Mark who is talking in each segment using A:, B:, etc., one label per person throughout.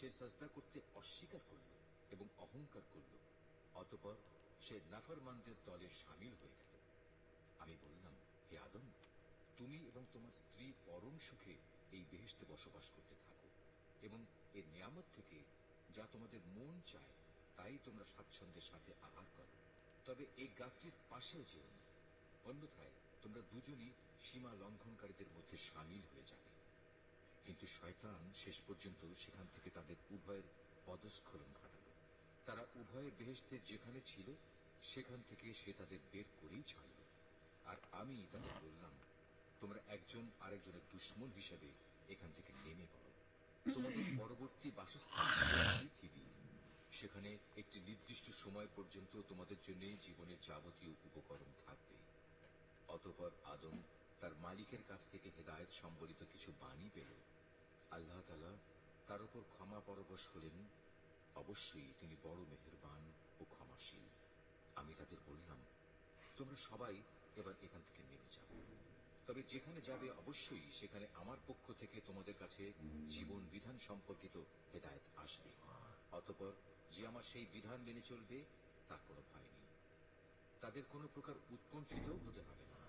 A: সে সাজদা করতে অস্বীকার করল এবং অহংকার করল। অতপর সে নাফরমানদের দলে সামিল হয়ে গেল। আমি বললাম, হে আদম, তুমি এবং তোমার স্ত্রী পরম সুখে এই বেহেশতে বসবাস করতে থাকো এবং এর নিয়ামত থেকে যা তোমাদের মন চায় তাই তোমরা স্বাচ্ছন্দ্যের সাথে আহার করো। তবে এই গাছটির পাশেও যেও না। অন্যথায় তোমরা দুজনই সীমা লঙ্ঘনকারীদের মধ্যে সামিল হয়ে যাবে। কিন্তু শয়তান শেষ পর্যন্ত সেখান থেকে তাদের উভয়ের পদস্খলন ঘটাল। তারা উভয়ে বেহেশতে যেখানে ছিল, সেখান থেকে সে তাদের বের করেই ছাড়ল। আর আমি তাদের বললাম, তোমরা একজন আরেকজনের দুশ্মন হিসেবে এখান থেকে নেমে পড়ো। তোমাদের পরবর্তী বাসস্থান সেখানে একটি নির্দিষ্ট সময় পর্যন্ত তোমাদের জন্য জীবনের যাবতীয় উপকরণ থাকবে। অতঃপর আদম তার মালিকের কাছ থেকে হেদায়েত সম্বলিত কিছু বাণী আল্লাহ তালা তার উপর ক্ষমা পরবশ হলেন, অবশ্যই তিনি বড় মেহেরবান ও ক্ষমাশীল। আমি তাদের বললাম, তোমরা সবাই এবার এখান থেকে নেমে যাও। তবে যেখানে যাবে অবশ্যই সেখানে আমার পক্ষ থেকে তোমাদের কাছে জীবন বিধান সম্পর্কিত হেদায়ত আসবে। অতপর যে আমার সেই বিধান মেনে চলবে, তার কোনো ভয় নেই। তাদের কোনো প্রকার উৎকণ্ঠিত হতে হবে না।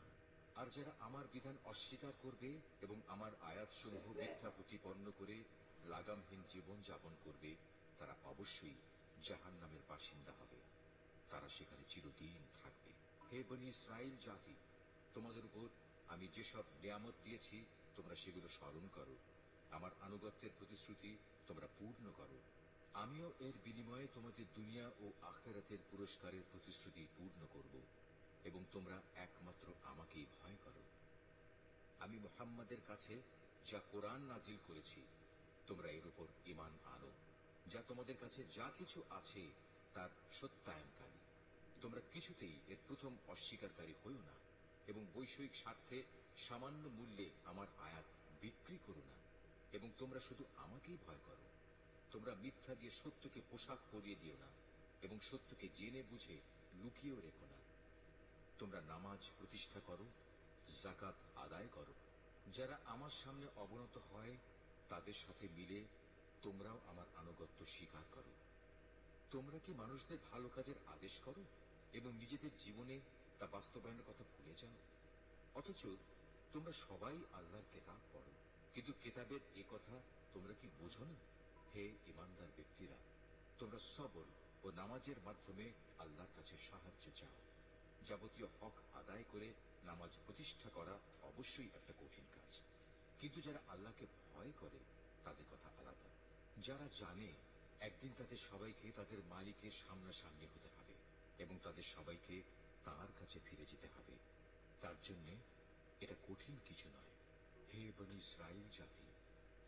A: আর যারা আমার বিধান অস্বীকার করবে এবং আমার আয়াতসমূহ মিথ্যা প্রতিপন্ন করে লাগামহীন জীবন যাপন করবে, তারা অবশ্যই জাহান নামের বাসিন্দা হবে। তারা সেখানে চিরদিন থাকবে। হে বনি ইসরায়েল জাতি, তোমাদের উপর আমি যেসব নিয়ামত দিয়েছি, তোমরা সেগুলো স্মরণ করো। আমার আনুগত্যের প্রতিশ্রুতি তোমরা পূর্ণ করো। আমিও এর বিনিময়ে তোমাদের দুনিয়া ও আখেরাতের পুরস্কারের প্রতিশ্রুতি পূর্ণ করব। এবং তোমরা একমাত্র আমাকেই ভয় করো। আমি মোহাম্মদের কাছে যা কোরআন নাজিল করেছি, তোমরা এর উপর ইমান আনো। যা তোমাদের কাছে যা কিছু আছে, তার সত্যায়নকারী। তোমরা কিছুতেই এর প্রথম অস্বীকারী হইও না এবং বৈষয়িক স্বার্থে সামান্য মূল্যে আমার আয়াত বিক্রি করো না এবং তোমরা শুধু আমাকেই ভয় করো। তোমরা মিথ্যা দিয়ে সত্যকে পোশাক পরিয়ে দিও না এবং সত্যকে জেনে বুঝে লুকিয়েও রেখো না। তোমরা নামাজ প্রতিষ্ঠা করো জাকাত আদায় করো। যারা আমার সামনে অবনত হয়, তাদের সাথে মিলে তোমরাও আমার আনুগত্য স্বীকার করো। তোমরা কি মানুষদের ভালো কাজের আদেশ করো এবং নিজেদের জীবনে তা বাস্তবায়নের কথা ভুলে যাও? অথচ তোমরা সবাই আল্লাহর কেতাব পড়ো, কিন্তু কেতাবের এ কথা তোমরা কি বোঝো না? হে ইমানদার ব্যক্তিরা, তোমরা সবর ও নামাজের মাধ্যমে আল্লাহর কাছে সাহায্য চাও। যাবতীয় হক আদায় করে নামাজ প্রতিষ্ঠা করা অবশ্যই একটা কঠিন কাজ। কিন্তু যারা আল্লাহকে ভয় করে, তাদের কথা আলাদা। যারা জানে, একদিন তাদের সবাইকে তাদের মালিকের সামনাসামনি হতে হবে এবং তাদের সবাইকে তার কাছে ফিরে যেতে হবে। তার জন্য এটা কঠিন কিছু নয়। হে বনি ইসরায়েল জাতি,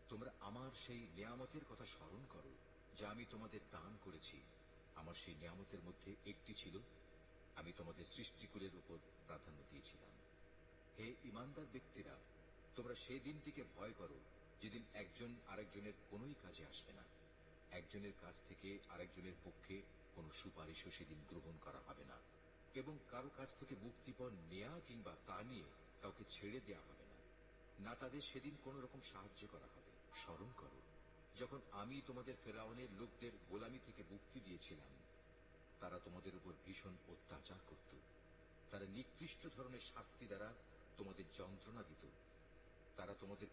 A: তোমরা আমার সেই নিয়ামতের কথা স্মরণ করো, যা আমি তোমাদের দান করেছি। আমার সেই নিয়ামতের মধ্যে একটি ছিল আমি তোমাদের সৃষ্টিকুলের উপর প্রাধান্য দিয়েছিলাম হে ইমানদার ব্যক্তিরা, তোমরা সেই দিনটিকে ভয় করো যেদিন একজন আরেকজনের কোনোই কাজে আসবে না। একজনের কাছ থেকে আরেকজনের পক্ষে কোনো সুপারিশও সেদিন গ্রহণ করা হবে না। এবং কারও কাছ থেকে মুক্তিপণ নেয়া কিংবা তা নিয়ে কাউকে ছেড়ে দেওয়া হবে না। না তাদের সেদিন কোন রকম সাহায্য করা হবে। স্মরণ করো, যখন আমি তোমাদের ফেরাউনের লোকদের গোলামি থেকে মুক্তি দিয়েছিলাম, তারা তোমাদের উপর ভীষণ অত্যাচার করত। তারা নিকৃষ্ট ধরনের শাস্তি দ্বারা তোমাদের যন্ত্রণা দিত। তারা তোমাদের